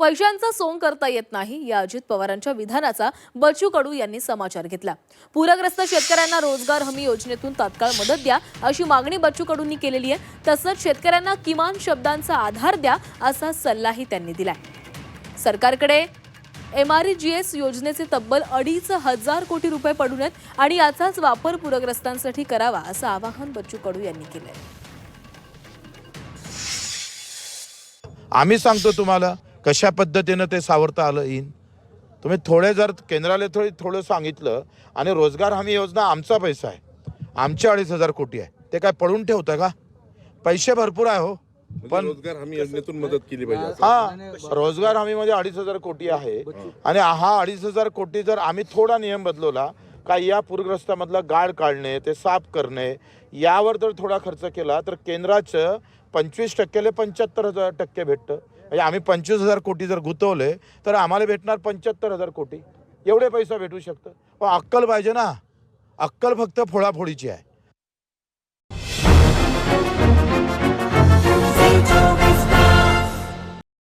पैशांचा सोंग करता येत नाही या अजित पवारांच्या विधानाचा बच्चू कडू यांनी समाचार घेतला. पूरग्रस्त शेतकऱ्यांना रोजगार हमी योजनेतून तात्काळ मदत द्या अशी मागणी बच्चू कडूंनी केलेली आहे. तसंच शेतकऱ्यांना किमान शब्दांचा आधार द्या असा सल्लाही त्यांनी दिलाय. सरकारकडे एम आर जी एस योजनेचे तब्बल अडीच हजार कोटी रुपये पडून आहेत आणि याचाच वापर पूरग्रस्तांसाठी करावा असं आवाहन बच्चू कडू यांनी केलंय. आम्ही सांगतो तुम्हाला कशा पद्धतीनं ते सावरता आलं येईन? तुम्ही थोडे जर केंद्राला थोडी थोडं सांगितलं आणि रोजगार हमी योजना आमचा पैसा आहे. आमचे अडीच हजार कोटी आहे. ते काय पडून ठेवतं का? पैसे भरपूर आहे हो. पण पण रोजगार हमी योजनेतून मदत केली पाहिजे. हा रोजगार हमीमध्ये अडीच हजार कोटी आहे. आणि हा अडीच हजार कोटी जर आम्ही थोडा नियम बदलवला का या पूरग्रस्तामधला गाळ काढणे ते साफ करणे यावर जर थोडा खर्च केला तर केंद्राचं पंचवीस टक्केले पंच्याहत्तर हजार टक्के भेटतं. म्हणजे आम्ही पंचवीस हजार कोटी जर गुंतवले तर आम्हाला भेटणार पंच्याहत्तर हजार कोटी. एवढे पैसा भेटू शकतं. पण अक्कल पाहिजे ना. अक्कल फक्त फोडाफोडीची आहे.